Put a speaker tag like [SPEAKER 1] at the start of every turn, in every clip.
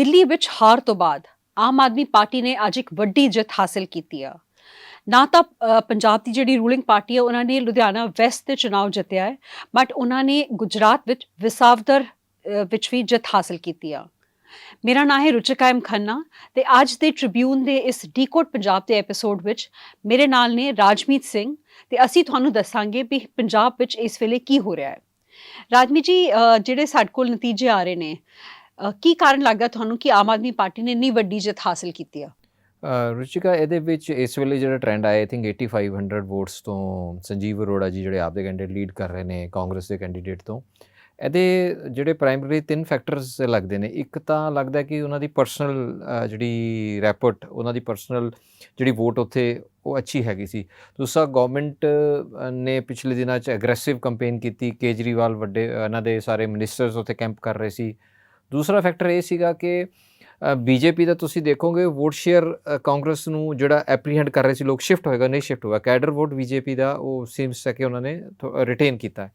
[SPEAKER 1] ਦਿੱਲੀ ਵਿੱਚ ਹਾਰ ਤੋਂ ਬਾਅਦ ਆਮ ਆਦਮੀ ਪਾਰਟੀ ਨੇ ਅੱਜ ਇੱਕ ਵੱਡੀ ਜਿੱਤ ਹਾਸਲ ਕੀਤੀ ਆ। ਨਾ ਤਾਂ ਪੰਜਾਬ ਦੀ ਜਿਹੜੀ ਰੂਲਿੰਗ ਪਾਰਟੀ ਹੈ ਉਹਨਾਂ ਨੇ ਲੁਧਿਆਣਾ ਵੈਸਟ ਤੇ ਚੁਣਾਵ ਜਿੱਤਿਆ ਹੈ, ਬਟ ਉਹਨਾਂ ਨੇ ਗੁਜਰਾਤ ਵਿੱਚ ਵਿਸਾਵਦਰ ਵਿੱਚ ਵੀ ਜਿੱਤ ਹਾਸਲ ਕੀਤੀ ਆ। ਮੇਰਾ ਨਾਮ ਹੈ ਰੁਚਿਕਾ ਐਮ ਖੰਨਾ ਤੇ ਅੱਜ ਦੇ ਟ੍ਰਿਬਿਊਨ ਦੇ ਇਸ ਡੀਕੋਡ ਪੰਜਾਬ ਦੇ ਐਪੀਸੋਡ ਵਿੱਚ ਮੇਰੇ ਨਾਲ ਨੇ ਰਾਜਮੀਤ ਸਿੰਘ ਤੇ ਅਸੀਂ ਤੁਹਾਨੂੰ ਦੱਸਾਂਗੇ ਵੀ ਪੰਜਾਬ ਵਿੱਚ ਇਸ ਵੇਲੇ ਕੀ ਹੋ ਰਿਹਾ ਹੈ। ਰਾਜਮੀਤ ਜੀ ਜਿਹੜੇ ਸਾਡੇ ਕੋਲ ਨਤੀਜੇ ਆ ਰਹੇ ਨੇ ਕੀ ਕਾਰਨ ਲੱਗਦਾ ਤੁਹਾਨੂੰ ਕਿ ਆਮ ਆਦਮੀ ਪਾਰਟੀ ਨੇ ਇੰਨੀ ਵੱਡੀ ਜਿੱਤ ਹਾਸਲ ਕੀਤੀ ਆ?
[SPEAKER 2] ਰੁਚਿਕਾ, ਇਹਦੇ ਵਿੱਚ ਇਸ ਵੇਲੇ ਜਿਹੜਾ ਟ੍ਰੈਂਡ ਆਇਆ ਆਈ ਥਿੰਕ 8500 ਵੋਟਸ ਤੋਂ ਸੰਜੀਵ ਅਰੋੜਾ ਜੀ ਜਿਹੜੇ ਆਪਦੇ ਕੈਂਡੀਡੇਟ ਲੀਡ ਕਰ ਰਹੇ ਨੇ ਕਾਂਗਰਸ ਦੇ ਕੈਂਡੀਡੇਟ ਤੋਂ, ਇਹਦੇ ਜਿਹੜੇ ਪ੍ਰਾਇਮਰੀ ਤਿੰਨ ਫੈਕਟਰਸ ਲੱਗਦੇ ਨੇ, ਇੱਕ ਤਾਂ ਲੱਗਦਾ ਕਿ ਉਹਨਾਂ ਦੀ ਪਰਸਨਲ ਜਿਹੜੀ ਰੈਪੋਰਟ ਉਹਨਾਂ ਦੀ ਪਰਸਨਲ ਜਿਹੜੀ ਵੋਟ ਉੱਥੇ ਉਹ ਅੱਛੀ ਹੈਗੀ ਸੀ। ਦੂਸਰਾ ਗਵਰਨਮੈਂਟ ਨੇ ਪਿਛਲੇ ਦਿਨਾਂ 'ਚ ਐਗਰੈਸਿਵ ਕੈਂਪੇਨ ਕੀਤੀ, ਕੇਜਰੀਵਾਲ ਵੱਡੇ ਇਹਨਾਂ ਦੇ ਸਾਰੇ ਮਿਨਿਸਟਰਸ ਉੱਥੇ ਕੈਂਪ ਕਰ ਰਹੇ ਸੀ। ਦੂਸਰਾ ਫੈਕਟਰ ਇਹ ਸੀਗਾ ਕਿ ਬੀਜੇਪੀ ਦਾ ਤੁਸੀਂ ਦੇਖੋਗੇ ਵੋਟ ਸ਼ੇਅਰ ਕਾਂਗਰਸ ਨੂੰ ਜਿਹੜਾ ਐਪਰੀਹੈਂਡ ਕਰ ਰਹੇ ਸੀ ਲੋਕ ਸ਼ਿਫਟ ਹੋਏਗਾ, ਨਹੀਂ ਸ਼ਿਫਟ ਹੋਇਆ ਕੈਡਰ ਵੋਟ ਬੀਜੇਪੀ ਦਾ ਉਹ ਸੀਮਸ ਹੈ ਕਿ ਉਹਨਾਂ ਨੇ ਰਿਟੇਨ ਕੀਤਾ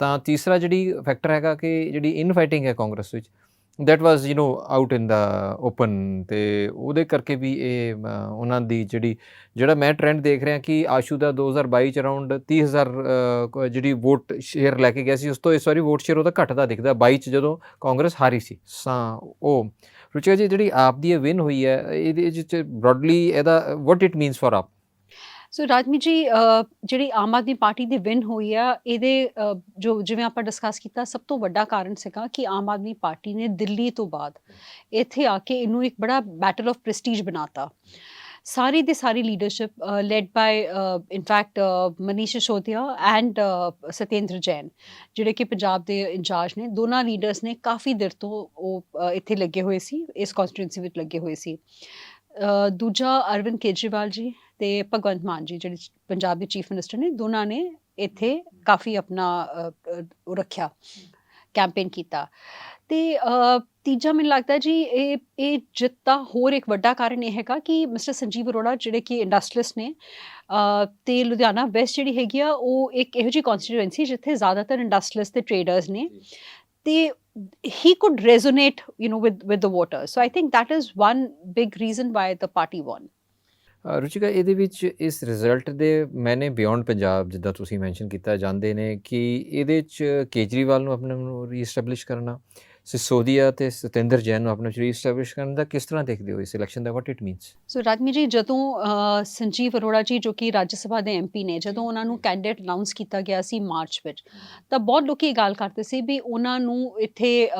[SPEAKER 2] ਤਾਂ ਤੀਸਰਾ ਜਿਹੜੀ ਫੈਕਟਰ ਹੈਗਾ ਕਿ ਜਿਹੜੀ ਇਨ ਫਾਈਟਿੰਗ ਹੈ ਕਾਂਗਰਸ ਵਿੱਚ that was you know out in the open ਤੇ ਉਹਦੇ ਕਰਕੇ ਵੀ ਇਹ ਉਹਨਾਂ ਦੀ ਜਿਹੜੀ, ਜਿਹੜਾ ਮੈਂ ਟ੍ਰੈਂਡ ਦੇਖ ਰਿਹਾ ਕਿ ਆਸ਼ੂ ਦਾ 2022 ਚ ਅਰਾਊਂਡ 30000 ਜਿਹੜੀ ਵੋਟ ਸ਼ੇਅਰ ਲੈ ਕੇ ਗਿਆ ਸੀ, ਉਸ ਤੋਂ ਇਸ ਵਾਰੀ ਵੋਟ ਸ਼ੇਅਰ ਉਹਦਾ ਘਟਦਾ ਦਿਖਦਾ। 22 ਚ ਜਦੋਂ ਕਾਂਗਰਸ ਹਾਰੀ ਸੀ। ਸਾਂ, ਉਹ, ਰੁਚਿਕਾ ਜੀ, ਜਿਹੜੀ ਆਪ ਦੀ ਇਹ ਵਿਨ ਹੋਈ ਹੈ, ਇਹਦੇ ਵਿੱਚ ਬ੍ਰੌਡਲੀ ਇਹਦਾ ਵਾਟ ਇਟ ਮੀਨਸ ਫॉर ਆਪ?
[SPEAKER 1] ਸੋ ਰਾਜਮੀ ਜੀ ਜਿਹੜੀ ਆਮ ਆਦਮੀ ਪਾਰਟੀ ਦੀ ਵਿਨ ਹੋਈ ਆ, ਇਹਦੇ uh, ਜੋ ਜਿਵੇਂ ਆਪਾਂ ਡਿਸਕਸ ਕੀਤਾ, ਸਭ ਤੋਂ ਵੱਡਾ ਕਾਰਨ ਸੀਗਾ ਕਿ ਆਮ ਆਦਮੀ ਪਾਰਟੀ ਨੇ ਦਿੱਲੀ ਤੋਂ ਬਾਅਦ ਇੱਥੇ ਆ ਕੇ ਇਹਨੂੰ ਇੱਕ ਬੜਾ ਬੈਟਲ ਆਫ ਪ੍ਰੈਸਟੀਜ ਬਣਾਤਾ। ਸਾਰੀ ਦੀ ਸਾਰੀ leadership led by in fact Manish Sisodia and Satyendar Jain ਜਿਹੜੇ ਕਿ ਪੰਜਾਬ ਦੇ ਇੰਚਾਰਜ ਨੇ, ਦੋਨਾਂ ਲੀਡਰਸ ਨੇ ਕਾਫੀ ਦਿਨ ਤੋਂ ਉਹ uh, ਇੱਥੇ ਲੱਗੇ ਹੋਏ ਸੀ, ਇਸ ਕਨਸਟੀਟੂਐਂਸੀ ਵਿੱਚ ਲੱਗੇ ਹੋਏ ਸੀ। uh, ਦੂਜਾ ਅਰਵਿੰਦ ਕੇਜਰੀਵਾਲ ਜੀ ਤੇ ਭਗਵੰਤ ਮਾਨ ਜੀ ਜਿਹੜੇ ਪੰਜਾਬ ਦੇ ਚੀਫ ਮਿਨਿਸਟਰ ਨੇ ਦੋਨਾਂ ਨੇ ਇੱਥੇ ਕਾਫੀ ਆਪਣਾ ਰੱਖਿਆ ਕੈਂਪੇਨ ਕੀਤਾ। ਤੇ ਤੀਜਾ ਮੈਨੂੰ ਲੱਗਦਾ ਜੀ ਇਹ ਇਹ ਜਿੱਤ ਹੋਰ ਇੱਕ ਵੱਡਾ ਕਾਰਨ ਇਹ ਹੈਗਾ ਕਿ ਮਿਸਟਰ ਸੰਜੀਵ ਅਰੋੜਾ ਜਿਹੜੇ ਕਿ ਇੰਡਸਟਰੀਅਲਿਸਟ ਨੇ ਤੇ ਲੁਧਿਆਣਾ ਵੈਸਟ ਜਿਹੜੀ ਹੈਗੀ ਆ ਉਹ ਇੱਕ ਇਹੋ ਜਿਹੀ ਕਨਸਟੀਟੂਐਂਸੀ ਜਿੱਥੇ ਜ਼ਿਆਦਾਤਰ ਇੰਡਸਟਰੀਅਲਿਸਟ ਤੇ ਟ੍ਰੇਡਰਸ ਨੇ ਤੇ he could resonate you know with with the voters so i think that is one big reason why the party won
[SPEAKER 2] ਰੁਚਿਕਾ, ਇਹਦੇ ਵਿੱਚ ਇਸ ਰਿਜ਼ਲਟ ਦੇ ਮੈਨੇ ਬਿਯੋਂਡ ਪੰਜਾਬ, ਜਿੱਦਾਂ ਤੁਸੀਂ ਮੈਂਸ਼ਨ ਕੀਤਾ, ਜਾਂਦੇ ਨੇ ਕਿ ਇਹਦੇ ਚ ਕੇਜਰੀਵਾਲ ਨੂੰ ਆਪਣੇ ਨੂੰ ਰੀਐਸਟੈਬਲਿਸ਼ ਕਰਨਾ ਸਿਸੋਦੀਆ ਤੇ ਸਤਿੰਦਰ ਜੈਨ ਨੂੰ ਆਪਣੇ ਰੀਐਸਟੈਬਲਿਸ਼ ਕਰਨ ਦਾ ਕਿਸ ਤਰ੍ਹਾਂ ਦੇਖਦੇ ਹੋ ਇਸ ਇਲੈਕਸ਼ਨ ਦਾ ਵਾਟ ਇਟ ਮੀਨਸ
[SPEAKER 1] ਸੋ ਰਾਜਮੀ ਜੀ ਜਦੋਂ ਸੰਜੀਵ ਅਰੋੜਾ ਜੀ ਜੋ ਕਿ ਰਾਜ ਸਭਾ ਦੇ ਐਮਪੀ ਨੇ ਜਦੋਂ ਉਹਨਾਂ ਨੂੰ ਕੈਂਡੀਡੇਟ ਅਨਾਉਂਸ ਕੀਤਾ ਗਿਆ ਸੀ ਮਾਰਚ ਵਿੱਚ ਤਾਂ ਬਹੁਤ ਲੋਕੀ ਇਹ ਗੱਲ ਕਰਦੇ ਸੀ ਵੀ ਉਹਨਾਂ ਨੂੰ ਇੱਥੇ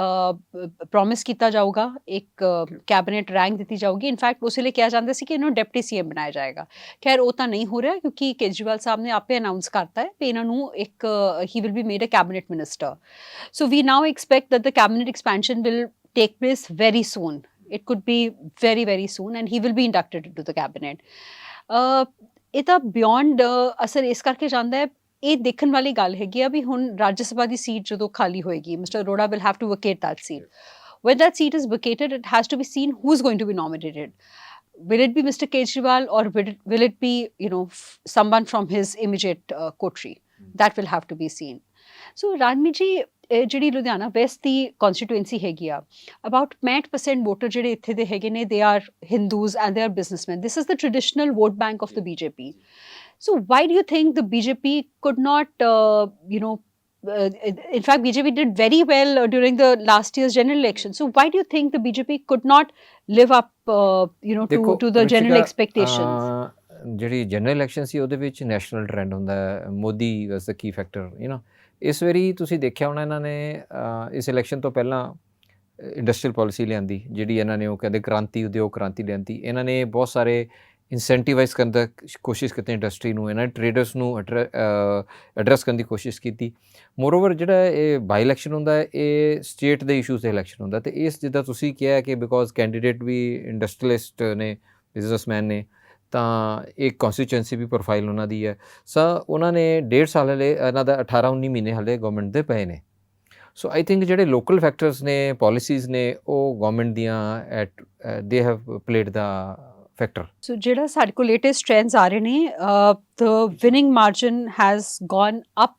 [SPEAKER 1] ਪ੍ਰੋਮਿਸ ਕੀਤਾ ਜਾਊਗਾ ਇੱਕ ਕੈਬਨਿਟ ਰੈਂਕ ਦਿੱਤੀ ਜਾਊਗੀ ਇਨਫੈਕਟ ਉਸੇ ਲਈ ਕਿਹਾ ਜਾਂਦਾ ਸੀ ਕਿ ਇਹਨੂੰ ਡਿਪਟੀ ਸੀਐਮ ਬਣਾਇਆ ਜਾਏਗਾ ਖੈਰ ਉਹ ਤਾਂ ਨਹੀਂ ਹੋ ਰਿਹਾ ਕਿਉਂਕਿ ਕੇਜਰੀਵਾਲ ਸਾਹਿਬ ਨੇ ਆਪੇ ਅਨਾਉਂਸ ਕਰਤਾ ਹੈ ਕਿ ਇਹਨਾਂ ਨੂੰ ਇੱਕ ਹੀ will be made a cabinet minister so we now expect that the cabinet expansion will take place very soon. It could be very, very soon, and he will be inducted into the cabinet. Uh, ਇਹ ਤਾਂ beyond ਅਸਰ ਇਸ ਕਰਕੇ ਜਾਂਦਾ ਹੈ ਇਹ ਦੇਖਣ ਵਾਲੀ ਗੱਲ ਹੈਗੀ ਆ ਵੀ ਹੁਣ ਰਾਜ ਸਭਾ ਦੀ ਸੀਟ ਜਦੋਂ ਖਾਲੀ ਹੋਏਗੀ mister Arora will have to vacate that seat. When that seat is vacated, it has to be seen who's going to be nominated. Will it be Mr. Kejriwal or will it, will it be, you know, f- someone from his immediate uh, coterie? That will have to be seen. So ਰਾਜਮੀ ਜੀ ਇਹ ਜਿਹੜੀ Ludhiana West ਦੀ constituency ਹੈਗੀ ਆ about 65% voter ਜਿਹੜੇ ਇੱਥੇ ਦੇ ਹੈਗੇ ਨੇ they are Hindus and they are businessman this is the traditional vote bank of the BJP so why do you think the BJP could not you know Uh, in fact, BJP did very well uh, during the last year's general election. So, why do you think the BJP could not live up, uh, you know, to,
[SPEAKER 2] ਦੇਖੋ
[SPEAKER 1] to the general
[SPEAKER 2] Ruchika,
[SPEAKER 1] expectations?
[SPEAKER 2] Uh, ਜਿਹੜੀ general election ਸੀ ਉਹਦੇ ਵਿੱਚ national trend ਹੁੰਦਾ ਹੈ Modi was the key factor you know ਇਸ ਵਾਰੀ ਤੁਸੀਂ ਦੇਖਿਆ ਹੋਣਾ ਇਹਨਾਂ ਨੇ ਇਸ ਇਲੈਕਸ਼ਨ ਤੋਂ ਪਹਿਲਾਂ ਇੰਡਸਟਰੀਅਲ ਪਾਲਿਸੀ ਲਿਆਂਦੀ, ਜਿਹੜੀ ਇਹਨਾਂ ਨੇ ਉਹ ਕਹਿੰਦੇ ਕ੍ਰਾਂਤੀ ਉਦਯੋਗ ਕ੍ਰਾਂਤੀ ਲਿਆਂਦੀ। ਇਹਨਾਂ ਨੇ ਬਹੁਤ ਸਾਰੇ ਇਨਸੈਂਟੀਵਾਈਜ਼ ਕਰਨ ਦਾ ਕੋਸ਼ਿਸ਼ ਕੀਤੀ ਇੰਡਸਟਰੀ ਨੂੰ, ਇਹਨਾਂ ਨੇ ਟ੍ਰੇਡਰਸ ਨੂੰ ਐਡਰੈਸ ਕਰਨ ਦੀ ਕੋਸ਼ਿਸ਼ ਕੀਤੀ। ਮੋਰਓਵਰ ਜਿਹੜਾ ਇਹ ਬਾਈ ਇਲੈਕਸ਼ਨ ਹੁੰਦਾ ਹੈ ਇਹ ਸਟੇਟ ਦੇ ਇਸ਼ੂਜ਼ ਦੇ ਇਲੈਕਸ਼ਨ ਹੁੰਦਾ। ਤੇ ਇਸ ਜਿੱਦਾਂ ਤੁਸੀਂ ਕਿਹਾ ਕਿ ਬਿਕੋਜ਼ ਕੈਂਡੀਡੇਟ ਵੀ ਇੰਡਸਟਰੀਅਲਿਸਟ ਨੇ ਬਿਜ਼ਨਸਮੈਨ ਨੇ ਤਾਂ ਇਹ ਕਨਸਟੀਚੁਐਂਸੀ ਵੀ ਪ੍ਰੋਫਾਈਲ ਉਹਨਾਂ ਦੀ ਹੈ। ਸੋ ਉਹਨਾਂ ਨੇ ਡੇਢ ਸਾਲ ਹਲੇ ਇਹਨਾਂ ਦਾ 18 19 ਮਹੀਨੇ ਹਲੇ ਗਵਰਨਮੈਂਟ ਦੇ ਪਏ ਨੇ। ਸੋ ਆਈ ਥਿੰਕ ਜਿਹੜੇ ਲੋਕਲ ਫੈਕਟਰਸ ਨੇ ਪਾਲਿਸੀਜ਼ ਨੇ, ਉਹ ਗਵਰਨਮੈਂਟ ਦੀਆਂ that they have played the factor
[SPEAKER 1] so ਜਿਹੜਾ ਸਾਡੇ ਕੋਲ ਲੇਟੈਸਟ ਟ੍ਰੈਂਡਸ ਆ ਰਹੇ ਨੇ the winning margin has gone up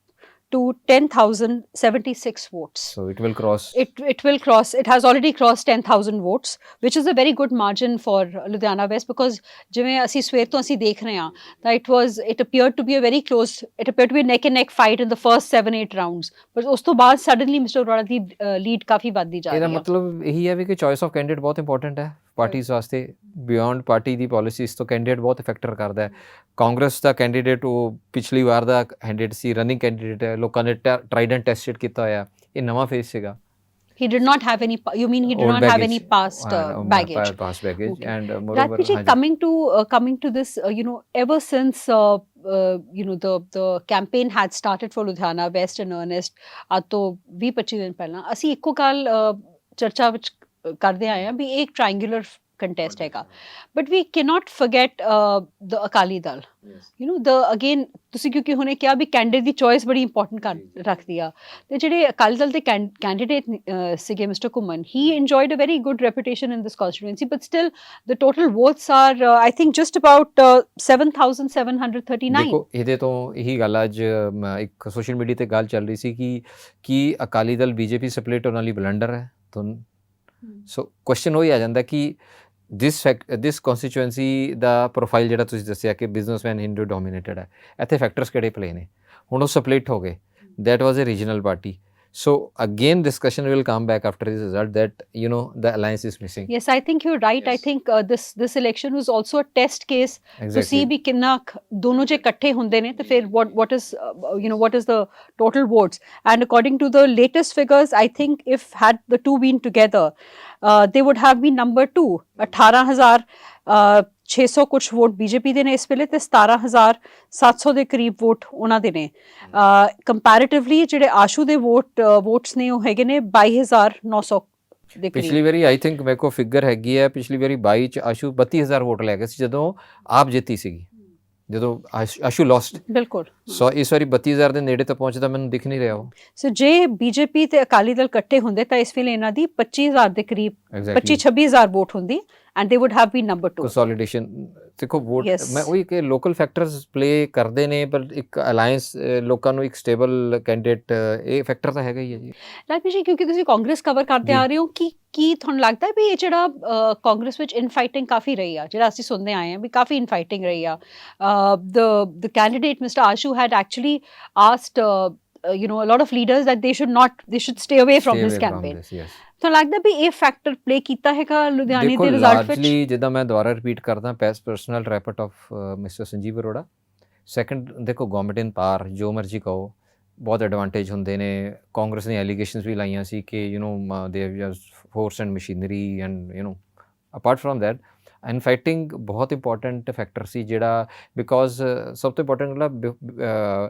[SPEAKER 1] to 10,076 votes.
[SPEAKER 2] So it will cross.
[SPEAKER 1] It, it will cross, it has already crossed 10,000 votes, which is a very good margin for Ludhiana West because ਜਿਵੇਂ ਅਸੀਂ ਸਵੇਰ ਤੋਂ ਅਸੀਂ ਦੇਖ ਰਹੇ ਹਾਂ that it was, it appeared to be a very close, it appeared to be a neck and neck fight in the first 7-8 rounds. But ਉਸ ਤੋਂ ਬਾਅਦ suddenly Mr. Arora ਦੀ ਲੀਡ ਕਾਫੀ ਵੱਧਦੀ ਜਾ
[SPEAKER 2] ਇਹਦਾ
[SPEAKER 1] ਰਹੀ ਹੈ
[SPEAKER 2] ਮਤਲਬ ਇਹੀ ਹੈ ਵੀ ਕਿ ਚੋਇਸ ਆਫ ਕੈਂਡੀਡੇਟ ਬਹੁਤ ਇੰਪੋਰਟੈਂਟ ਹੈ ਪਾਰਟੀਆਂ ਵਾਸਤੇ ਬਿਯੋਂਡ ਪਾਰਟੀ ਦੀ ਪਾਲਿਸੀਜ਼ ਤੋਂ ਕੈਂਡੀਡੇਟ ਬਹੁਤ ਫੈਕਟਰ ਕਰਦਾ ਹੈ ਕਾਂਗਰਸ ਦਾ ਕੈਂਡੀਡੇਟ ਉਹ ਪਿਛਲੀ ਵਾਰ ਦਾ ਕੈਂਡੀਡੇਟ ਸੀ ਰਨਿੰਗ ਕੈਂਡੀਡੇਟ ਹੈ ਲੋਕਾਂ ਨੇ ਟ੍ਰਾਈਡ ਐਂਡ ਟੈਸਟਡ ਕੀਤਾ ਹੋਇਆ ਇਹ ਨਵਾਂ ਫੇਸ ਸੀਗਾ
[SPEAKER 1] He did not have any, pa- you mean he did
[SPEAKER 2] Old
[SPEAKER 1] not have
[SPEAKER 2] baggage.
[SPEAKER 1] any past uh, baggage?
[SPEAKER 2] past baggage
[SPEAKER 1] Okay.
[SPEAKER 2] and uh, moreover
[SPEAKER 1] Rajbir ji,
[SPEAKER 2] ਹਾਂਜੀ।
[SPEAKER 1] coming to uh, coming to this, uh, you know, ever since uh, uh, you know the the campaign had started for Ludhiana West in earnest, ਅੱਜ ਤੋਂ 20-25 ਦਿਨ ਪਹਿਲਾਂ ਅਸੀਂ ਇੱਕੋ ਗੱਲ uh, ਚਰਚਾ ਵਿੱਚ ਕਰਦੇ ਆਏ ਹਾਂ ਵੀ ਇਹ ਇੱਕ ਟ੍ਰਾਇੰਗੂਲਰ ਕੰਟੈਸਟ ਹੈਗਾ। But we cannot forget the Akali Dal you know the again ਤੁਸੀਂ ਕਿਉਂਕਿ ਹੁਣੇ ਕਿਹਾ ਵੀ ਕੈਂਡੀਡੇਟ ਦੀ ਚੋਇਸ ਬੜੀ ਇੰਪੋਰਟੈਂਟ ਰੱਖਦੀ ਆ। ਤੇ ਜਿਹੜੇ ਅਕਾਲੀ ਦਲ ਦੇ ਕੈਂਡੀਡੇਟ ਸੀਗੇ ਮਿਸਟਰ ਕੁਮਨ ਹੀ very good reputation in this constituency but still the total votes are uh, i think just about uh, 7739
[SPEAKER 2] ਦੇਖੋ ਇਹਦੇ ਤੋਂ ਇਹੀ ਗੱਲ ਅੱਜ ਇੱਕ ਸੋਸ਼ਲ ਮੀਡੀਆ ਤੇ ਗੱਲ ਚੱਲ ਰਹੀ ਸੀ ਕਿ ਕੀ ਅਕਾਲੀ ਦਲ ਬੀਜੇਪੀ ਸਪਲਿਟ ਹੋਣ ਵਾਲੀ ਬਲੰਡਰ ਹੈ। ਤਾਂ ਸੋ ਕੁਐਸਚਨ ਉਹ ਹੀ ਆ ਜਾਂਦਾ ਕਿ ਦਿਸ ਦਿਸ ਕਨਸਟੀਚੁਐਂਸੀ ਦਾ ਪ੍ਰੋਫਾਈਲ ਜਿਹੜਾ ਤੁਸੀਂ ਦੱਸਿਆ ਕਿ ਬਿਜ਼ਨਸਮੈਨ ਹਿੰਦੂ ਡੋਮੀਨੇਟਡ ਹੈ, ਇੱਥੇ ਫੈਕਟਰਸ ਕਿਹੜੇ ਪਲੇ ਨੇ? ਹੁਣ ਉਹ ਸਪਲਿਟ ਹੋ ਗਏ। That was a regional party So again discussion will come back after this result that you know the alliance is missing.
[SPEAKER 1] Yes, I think you're right.
[SPEAKER 2] Yes.
[SPEAKER 1] I think uh, this this election was also a test case exactly. to see bhi kinna dono je katthe hunde ne to fir what what is uh, uh, you know what is the total votes and according to the latest figures I think if had the two been together uh, they would have been number 2 hmm. 18000 uh, 600 ਕੁਝ vote BJP ਦੇ ਨੇ ਇਸ ਵੇਲੇ ਤੇ 17700 ਦੇ ਕਰੀਬ vote ਉਹਨਾਂ ਦੇ ਨੇ। ਕੰਪੈਰੀਟਿਵਲੀ ਜਿਹੜੇ ਆਸ਼ੂ ਦੇ ਵੋਟ ਵੋਟਸ ਨੇ ਉਹ ਹੈਗੇ ਨੇ 22900 ਦੇ
[SPEAKER 2] ਪਿਛਲੀ ਵਾਰੀ ਆਈ ਥਿੰਕ ਮੇਰੇ ਕੋ ਫਿਗਰ ਹੈਗੀ ਹੈ, ਪਿਛਲੀ ਵਾਰੀ 22 ਚ ਆਸ਼ੂ 32000 ਵੋਟ ਲੈ ਗਏ ਸੀ ਜਦੋਂ ਆਪ ਜਿੱਤੀ ਸੀਗੀ। ਜਦੋਂ ਆਸ਼- ਲੋਸਟ
[SPEAKER 1] ਬਿਲਕੁਲ।
[SPEAKER 2] ਸੋ ਇਸ ਵਾਰੀ 32000 ਦੇ ਨੇੜੇ ਤਾਂ ਪਹੁੰਚਦਾ ਮੈਨੂੰ ਦਿਖ ਨਹੀਂ ਰਿਹਾ ਉਹ।
[SPEAKER 1] ਸੋ ਜੇ ਬੀਜੇਪੀ ਤੇ ਅਕਾਲੀ ਦਲ ਇਕੱਠੇ ਹੁੰਦੇ ਤਾਂ ਇਸ ਵੇਲੇ ਇਹਨਾਂ ਦੀ 25000 ਦੇ ਕਰੀਬ 25 26000 ਵੋਟ ਹੁੰਦੀ and they would have been number 2
[SPEAKER 2] consolidation ਦੇਖੋ ਵੋਟ
[SPEAKER 1] Yes.
[SPEAKER 2] ਮੈਂ ਉਹੀ ਕਿ ਲੋਕਲ ਫੈਕਟਰਸ ਪਲੇ ਕਰਦੇ ਨੇ ਪਰ ਇੱਕ ਅਲਾਈਅੰਸ ਲੋਕਾਂ ਨੂੰ ਇੱਕ ਸਟੇਬਲ ਕੈਂਡੀਡੇਟ ਇਹ ਫੈਕਟਰ ਤਾਂ ਹੈਗਾ ਹੀ ਹੈ ਜੀ।
[SPEAKER 1] ਰਾਜਵੀਰ ਜੀ ਕਿਉਂਕਿ ਤੁਸੀਂ ਕਾਂਗਰਸ ਕਵਰ ਕਰਦੇ
[SPEAKER 2] ਜੀ।
[SPEAKER 1] ਆ ਰਹੇ ਹੋ ਕੀ ਕੀ ਤੁਹਾਨੂੰ ਲੱਗਦਾ ਹੈ ਵੀ ਇਹ ਜਿਹੜਾ ਅ, ਕਾਂਗਰਸ ਵਿੱਚ ਇਨਫਾਈਟਿੰਗ ਕਾਫੀ ਰਹੀ ਆ? ਜਿਹੜਾ ਅਸੀਂ ਸੁਣਦੇ ਆਏ ਹਾਂ ਵੀ ਕਾਫੀ ਇਨਫਾਈਟਿੰਗ ਰਹੀ ਆ। The the candidate mister Ashu had actually asked know a lot of leaders that they should not they should stay away from
[SPEAKER 2] Stay
[SPEAKER 1] this
[SPEAKER 2] away from
[SPEAKER 1] campaign
[SPEAKER 2] this, yes.
[SPEAKER 1] ਤੁਹਾਨੂੰ ਲੱਗਦਾ ਵੀ ਇਹ ਫੈਕਟਰ ਪਲੇ ਕੀਤਾ ਹੈਗਾ ਲੁਧਿਆਣੇ
[SPEAKER 2] ਦੇਖੋ
[SPEAKER 1] ਦੇ result ਵਿੱਚ
[SPEAKER 2] ਲਾਰਜਲੀ ਜਿੱਦਾਂ ਮੈਂ ਦੁਬਾਰਾ ਰਿਪੀਟ ਕਰਦਾ ਪੈਸ personal rapport of mister Sanjeev Arora second ਦੇਖੋ ਗਵਰਨਮੈਂਟ ਇਨ ਪਾਰ ਜੋ ਮਰਜ਼ੀ ਕਹੋ ਬਹੁਤ ਐਡਵਾਂਟੇਜ ਹੁੰਦੇ ਨੇ ਕਾਂਗਰਸ ਨੇ ਐਲੀਗੇਸ਼ਨਸ ਵੀ ਲਾਈਆਂ ਸੀ ਕਿ you know they have just force and machinery and you know apart from that infighting ਬਹੁਤ ਇੰਪੋਰਟੈਂਟ ਫੈਕਟਰ ਸੀ ਜਿਹੜਾ ਬਿਕੋਜ਼ ਸਭ ਤੋਂ ਇੰਪੋਰਟੈਂਟ ਗੱਲ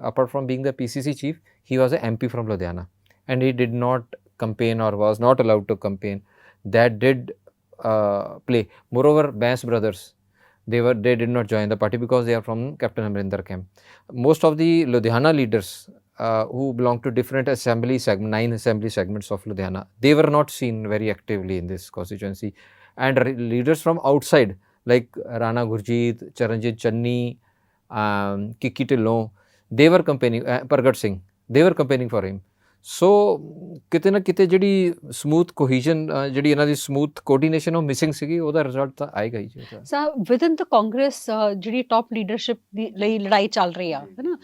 [SPEAKER 2] apart from being the PCC chief he was a MP from Ludhiana and he did not campaign or was not allowed to campaign that did uh, play. Moreover Bass brothers they were they did not join the party because they are from captain amrinder camp. Most of the ludhiana leaders uh, who belong to different assembly segment nine assembly segments of ludhiana they were not seen very actively in this constituency. And re- leaders from outside like rana gurjeet charanjit channi um, kiki Dhillon, they were campaigning uh, pargat singh they were campaigning for him so ਕਿਤੇ ਨਾ ਕਿਤੇ ਜਿਹੜੀ smooth cohesion ਜਿਹੜੀ ਇਹਨਾਂ ਦੀ smooth coordination ਉਹ missing ਸੀਗੀ ਉਹਦਾ ਰਿਜ਼ਲਟ ਤਾਂ ਆਏਗਾ ਹੀ ਜੀ
[SPEAKER 1] ਸਰ ਵਿਦਨ ਦ ਕਾਂਗਰਸ ਜਿਹੜੀ ਟਾਪ ਲੀਡਰਸ਼ਿਪ ਦੀ ਲਈ ਲੜਾਈ ਚੱਲ ਰਹੀ ਆ ਹੈਨਾ?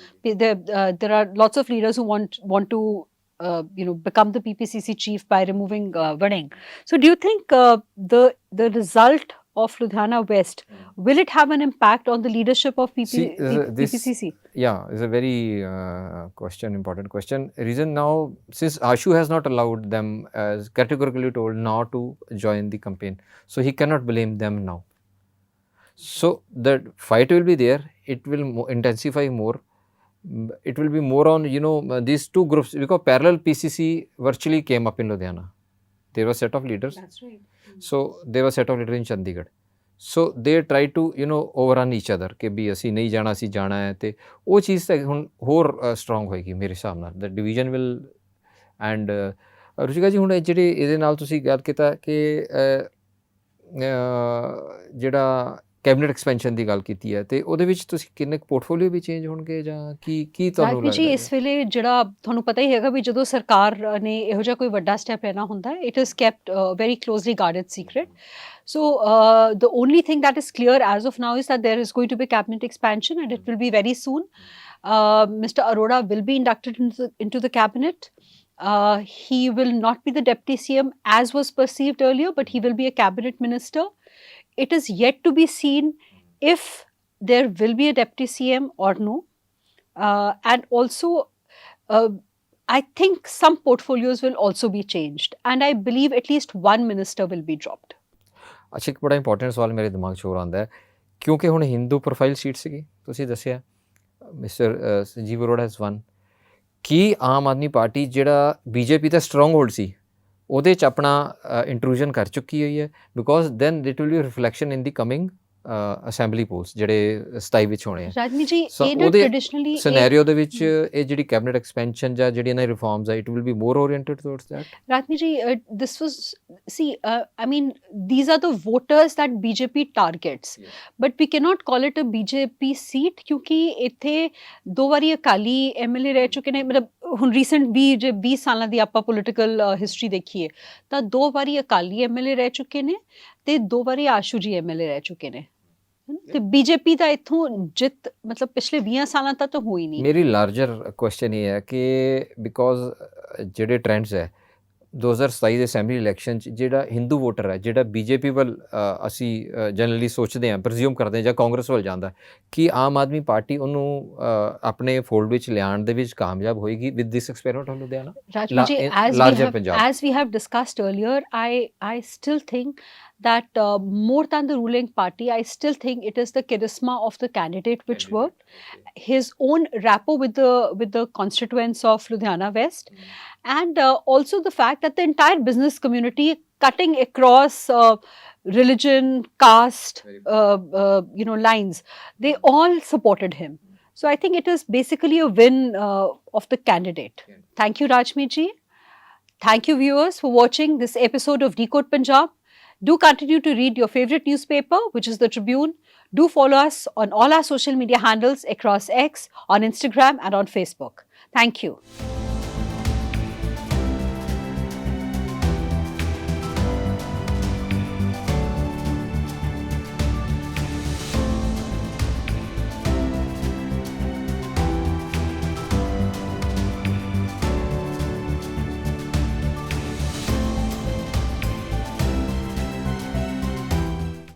[SPEAKER 1] There are lots of leaders who want want to Uh, you know become the PPCC chief by removing uh, Vadeng. So do you think uh, the the result of ludhiana west will it have an impact on the leadership of PP,
[SPEAKER 2] See, uh, this-
[SPEAKER 1] ppcc
[SPEAKER 2] Yeah, it's a very uh, question, important question. Reason now, since Ashu has not allowed them, as categorically told, not to join the campaign, so he cannot blame them now. So the fight will be there. It will mo- intensify more. It will be more on you know these two groups because parallel PCC virtually came up in Ludhiana. There was set of leaders.
[SPEAKER 1] that's right
[SPEAKER 2] So there was set of leaders in Chandigarh. So they try to you know overrun each other ਕਿ ਵੀ ਅਸੀਂ ਨਹੀਂ ਜਾਣਾ ਅਸੀਂ ਜਾਣਾ ਹੈ ਤੇ ਉਹ ਚੀਜ਼ ਤਾਂ ਹੁਣ ਹੋਰ ਸਟਰੋਂਗ ਹੋਏਗੀ ਮੇਰੇ ਹਿਸਾਬ ਨਾਲ the division will end Ruchika ji ਹੁਣ ਜਿਹੜੇ ਇਹਦੇ ਨਾਲ ਤੁਸੀਂ ਗੱਲ ਕੀਤਾ ਕਿ ਜਿਹੜਾ ਕੈਬਨਿਟ ਐਕਸਪੈਂਸ਼ਨ ਦੀ ਗੱਲ ਕੀਤੀ ਹੈ ਤੇ ਉਹਦੇ ਵਿੱਚ ਤੁਸੀਂ ਕਿੰਨੇ ਪੋਰਟਫੋਲੀਓ ਵੀ ਚੇਂਜ ਹੋਣਗੇ ਜਾਂ ਕੀ ਕੀ ਤੁਹਾਨੂੰ
[SPEAKER 1] ਜੀ ਇਸ ਵੇਲੇ ਜਿਹੜਾ ਤੁਹਾਨੂੰ ਪਤਾ ਹੀ ਹੈਗਾ ਵੀ ਜਦੋਂ ਸਰਕਾਰ ਨੇ ਇਹੋ ਜਿਹਾ ਕੋਈ ਵੱਡਾ ਸਟੈਪ ਲੈਣਾ ਹੁੰਦਾ ਹੈ it is kept very closely guarded secret so uh, the only thing that is clear as of now is that there is going to be cabinet expansion and it will be very soon uh, mr arora will be inducted into the, into the cabinet uh, he will not be the deputy cm as was perceived earlier but he will be a cabinet minister it is yet to be seen if there will be a deputy cm or no uh, and also uh, I think some portfolios will also be changed, and I believe at least one minister will be dropped.
[SPEAKER 2] ਅੱਛਾ ਇੱਕ ਬੜਾ important ਸਵਾਲ ਮੇਰੇ ਦਿਮਾਗ 'ਚ ਹੋਰ ਆਉਂਦਾ ਹੈ ਕਿਉਂਕਿ ਹੁਣ ਹਿੰਦੂ ਪ੍ਰੋਫਾਈਲ ਸੀਟ ਸੀਗੀ ਤੁਸੀਂ ਦੱਸਿਆ mister Sanjeev Arora has won ਕੀ ਆਮ ਆਦਮੀ ਪਾਰਟੀ ਜਿਹੜਾ ਬੀਜੇਪੀ ਦਾ ਸਟਰੋਂਗ ਹੋਲਡ ਸੀ ਉਹਦੇ 'ਚ ਆਪਣਾ ਇੰਟਰੂਜਨ ਕਰ ਚੁੱਕੀ ਹੋਈ ਹੈ because then it will be reflection in the coming assembly polls ਜਿਹੜੇ 27 ਵਿੱਚ ਹੋਣੇ ਆ
[SPEAKER 1] ji,
[SPEAKER 2] So,
[SPEAKER 1] ਇਹ ਇਹ-
[SPEAKER 2] ਸਿਨੈਰੀਓ ਦੇ ਵਿੱਚ ਇਹ ਜਿਹੜੀ ਕੈਬਨਿਟ ਐਕਸਪੈਂਸ਼ਨ ਜਾਂ ਜਿਹੜੀਆਂ ਇਹਨਾਂ ਰਿਫਾਰਮਸ ਆ it will be more
[SPEAKER 1] oriented towards uh, this was see. Uh, I mean, these are the voters that BJP targets,
[SPEAKER 2] Yes.
[SPEAKER 1] but we cannot call it a BJP seat ਕਿਉਂਕਿ ਇੱਥੇ ਦੋ ਵਾਰੀ Akali MLA ਰਹਿ ਚੁੱਕੇ ਨੇ ਮਤਲਬ ਹੁਣ ਰੀਸੈਂਟ ਵੀ ਜੇ 20 ਸਾਲਾਂ ਦੀ ਆਪਾਂ ਪੋਲਿਟੀਕਲ ਹਿਸਟਰੀ ਦੇਖੀਏ ਤਾਂ ਦੋ ਵਾਰੀ ਅਕਾਲੀ ਐਮਐਲਏ ਰਹਿ ਚੁੱਕੇ ਨੇ ਤੇ ਦੋ ਵਾਰੀ ਆਸ਼ੂ ਜੀ ਐਮਐਲਏ ਰਹਿ ਚੁੱਕੇ ਨੇ? ਤੇ ਬੀਜੇਪੀ ਦਾ ਇੱਥੋਂ ਜਿੱਤ ਮਤਲਬ ਪਿਛਲੇ 20 ਸਾਲਾਂ ਤੱਕ ਤਾਂ ਹੋਈ ਨਹੀਂ
[SPEAKER 2] ਮੇਰੀ ਲਾਰਜਰ ਕੁਐਸਚਨ ਇਹ ਹੈ ਕਿ ਬਿਕੋਜ਼ ਜਿਹੜੇ ਟ੍ਰੈਂਡਸ ਹੈ 2027 ਦੇ ਅਸੈਂਬਲੀ ਇਲੈਕਸ਼ਨ ਚ ਜਿਹੜਾ ਹਿੰਦੂ ਵੋਟਰ ਹੈ ਜਿਹੜਾ ਬੀਜੇਪੀ ਵੱਲ ਅਸੀਂ ਜਨਰਲੀ ਸੋਚਦੇ ਹਾਂ ਪ੍ਰਜ਼ਿਊਮ ਕਰਦੇ ਹਾਂ ਜਾਂ ਕਾਂਗਰਸ ਵੱਲ ਜਾਂਦਾ ਕਿ ਆਮ ਆਦਮੀ ਪਾਰਟੀ ਉਹਨੂੰ ਆਪਣੇ ਫੋਲਡ ਵਿੱਚ ਲਿਆਉਣ ਦੇ ਵਿੱਚ ਕਾਮਯਾਬ ਹੋਏਗੀ with
[SPEAKER 1] this experiment
[SPEAKER 2] on
[SPEAKER 1] Ludhiana
[SPEAKER 2] Punjab.
[SPEAKER 1] as we have discussed earlier, I I still think that uh, more than the ruling party, I still think it is the charisma of the candidate which
[SPEAKER 2] Candidate,
[SPEAKER 1] worked, his own rapport with the with the constituents of Ludhiana West, and uh, also the fact that the entire business community, cutting across. Uh, religion caste uh, uh, you know lines they all supported him so i think it is basically a win uh, of the candidate
[SPEAKER 2] Yeah.
[SPEAKER 1] Thank you, Rajmi ji. Thank you, viewers, for watching this episode of Decode Punjab. Do continue to read your favorite newspaper, which is the Tribune. Do follow us on all our social media handles across X, on Instagram, and on Facebook. Thank you.